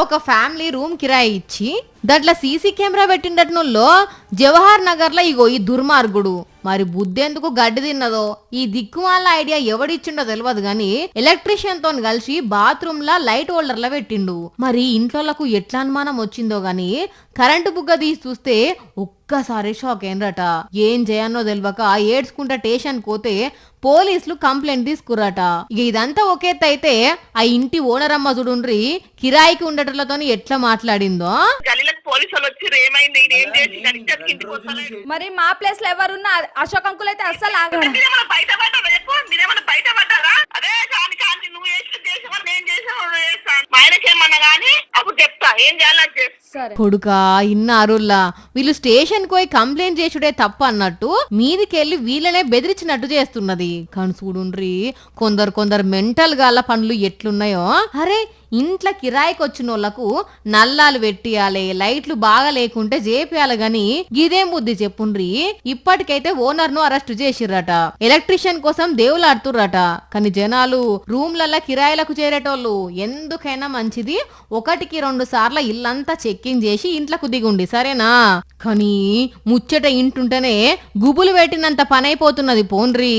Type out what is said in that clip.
ఒక family room కిరాయి ఇచ్చి దాంట్లో సీసీ కెమెరా పెట్టిండటనుల్లో జవహర్ నగర్లో ఇగో ఈ దుర్మార్గుడు. మరి బుద్ధెందుకు గడ్డి తిన్నదో? ఈ దిక్కుమాల ఐడియా ఎవడిచ్చిండో తెలియదు గాని ఎలక్ట్రీషియన్తో కలిసి బాత్రూమ్ లా లైట్ హోల్డర్ లా పెట్టిండు. మరి ఇంట్లోలకు ఎట్లా అనుమానం వచ్చిందో గాని కరెంటు బుగ్గ తీసి చూస్తే ఒక్కసారి షాక్ అయినరట ఏం చేయనో తెలియక ఏడ్చుకుంటా స్టేషన్ పోతే పోలీసులు కంప్లైంట్ తీసుకురట ఇక ఇదంతా ఒకేత అయితే ఆ ఇంటి ఓనర్ అమ్మ చూడుండ్రి కిరాయికి ఉండటంతో ఎట్లా మాట్లాడిందో? పోలీసు వాళ్ళు వచ్చి ఏమైంది ఈయన ఏం చేసి ఇంటికి ఇంటికి వస్తలేదు మరి మా ప్లేస్లో ఎవరున్నా అశోక్ అంకుల్ అయితే అస్సలు ఆగడు మీరేమన్నా బయట పడ్డారా చెప్పు మీరేమన్నా బయట పడ్డారా? అదే కాని కాని నువ్వు చేసిన చేసావా నేను చేసావా నువ్వు చేస్తాను మా ఆయనకేమన్నా కానీ అప్పుడు చెప్తా ఏం చేయాలని చేస్తా. కొడుకా ఇన్నారుల్లా. వీళ్ళు స్టేషన్ పోయి కంప్లైంట్ చేసుడే తప్ప అన్నట్టు మీదికెళ్ళి వీళ్ళనే బెదిరించినట్టు చేస్తున్నది. కానీ చూడుండ్రి కొందరు కొందరు మెంటల్ గాల పనులు ఎట్లున్నాయో. అరే ఇంట్లో కిరాయికి వచ్చిన వాళ్ళకు నల్లాలు పెట్టియాలి లైట్లు బాగా లేకుంటే చేపియాలి గాని గిదేం బుద్ధి చెప్పుండ్రి? ఇప్పటికైతే ఓనర్ను అరెస్ట్ చేసిర్రట. ఎలక్ట్రీషియన్ కోసం దేవులాడుతుర్రట. కానీ జనాలు రూమ్లల్లా కిరాయిలకు చేరేటోళ్ళు ఎందుకైనా మంచిది. ఒకటికి రెండు సార్లు ఇల్లంతా చెక్ చేసి ఇంట్లకు దిగుండి సరేనా? కానీ ముచ్చట ఇంటుంటేనే గుబులు పెట్టినంత పనైపోతున్నది పోన్రీ.